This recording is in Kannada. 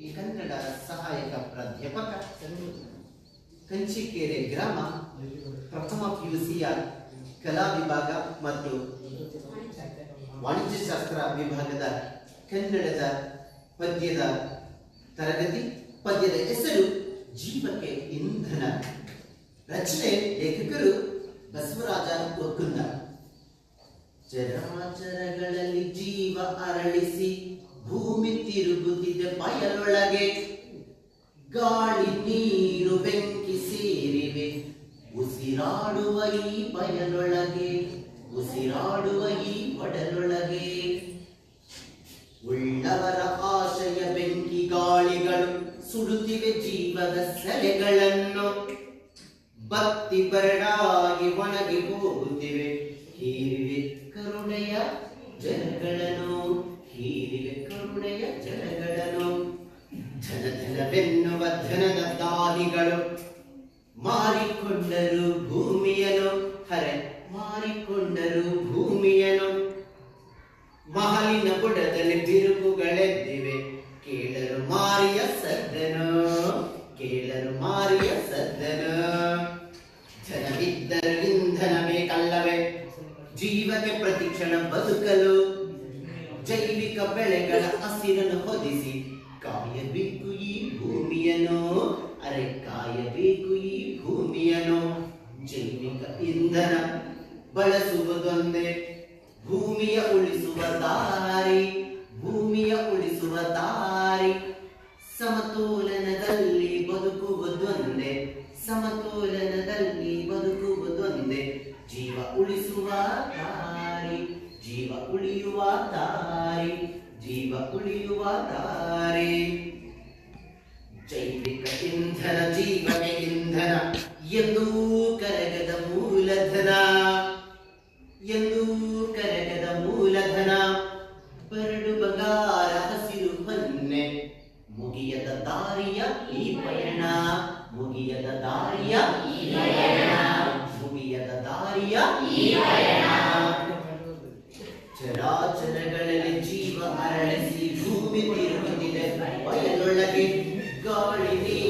ಈ ಕನ್ನಡ ಸಹಾಯಕ ಪ್ರಾಧ್ಯಾಪಕ ಕಂಚಿಕೆರೆ ಗ್ರಾಮ ಪ್ರಥಮ ಪಿಯುಸಿಯ ಕಲಾ ವಿಭಾಗ ಮತ್ತು ವಾಣಿಜ್ಯಶಾಸ್ತ್ರ ವಿಭಾಗದ ಕನ್ನಡದ ಪದ್ಯದ ತರಗತಿ ಪದ್ಯದ ಹೆಸರು ಜೀವಕ್ಕೆ ಇಂಧನ. ರಚನೆ ಲೇಖಕರು ಬಸವರಾಜ ಒಕ್ಕುಂದ ಚರಾಚರಗಳಲ್ಲಿ ಜೀವ ಅರಳಿಸಿ ಭೂಮಿ ತಿರುಗುತ್ತಿದೆ ಬಯಲೊಳಗೆ ಗಾಳಿ ನೀರು ಬೆಂಕಿ ಸೇರಿವೆ. ಉಸಿರಾಡುವ ಈ ಬಯಲೊಳಗೆ, ಉಸಿರಾಡುವ ಈ ಒಡಲೊಳಗೆ. ಉಳ್ಳವರ ಆಶಯ ಬೆಂಕಿ ಗಾಳಿಗಳು ಸುಡುತ್ತಿವೆ ಜೀವದ ಸೆಲೆಗಳನ್ನು. ಬತ್ತಿ ಬರಡಾಗಿ ಒಣಗಿ ಹೋಗುತ್ತಿವೆ. ಧನವೆನ್ನುವ ಧನದ ದಾನಿಗಳು ಮಾರಿಕೊಂಡರು ಭೂಮಿಯನು. ಹರೆ, ಮಾರಿಕೊಂಡರು ಭೂಮಿಯನು. ಮಹಲಿನ ಬುಡದಲ್ಲಿ ಬಿರುಕುಗಳೆದ್ದಿವೆ. ಕೇಳರು ಮಾರಿಯ ಸದ್ದನು, ಕೇಳರು ಮಾರಿಯ ಸದ್ದನು. ಜನವಿದ್ದರು ಇಂಧನವೇ ಕಲ್ಲವೇ. ಜೀವಕ್ಕೆ ಪ್ರತಿಕ್ಷಣ ಬದುಕಲು ಜೈವಿಕ ಬೆಳೆಗಳ ಹಸಿರನ್ನು ಹೊದಿಸಿ. ಕಾಯಬೇಕು ಈ ಇಂಧನ ಬಳಸುವುದೊಂದೇ. ಭೂಮಿಯ ಉಳಿಸುವ ದಾರಿ, ಭೂಮಿಯ ಉಳಿಸುವ ದಾರಿ. ಸಮತೋಲನದಲ್ಲಿ ಬದುಕುವುದೊಂದೇ ಸಮತೋಲನದಲ್ಲಿ ಬದುಕುವುದೊಂದೇ. ಜೀವ ಉಳಿಸುವ ದಾರಿ, ಜೀವ ಉಳಿಯುವ ದಾರಿ, ಜೀವ ಉಳಿಯುವ ದಾರಿ. ಜೈವಿಕ ಇಂಧನ ಜೀವನ ಇಂಧನ ಎಂದೂ ಎಂದೂ ಕರಗದ ಮೂಲಧನ. ಬರಡು ಹಸಿರು ಹೊನ್ನೆ. ಮುಗಿಯದ ದಾರಿಯ ಈ ಪಯಣ. ಮುಗಿಯದ ದಾರಿಯ ಈ ಪಯಣ. ಮುಗಿಯದ ದಾರಿಯ ಈ ಪಯಣ. ಚರಾಚರಗಳಲ್ಲಿ ಜೀವ ಅರಳಿಸಿ ಭೂಮಿ ತಿರುಗುತ್ತಿದೆ. ಬಯಲೊಳಗೆ ಗಾಳಿ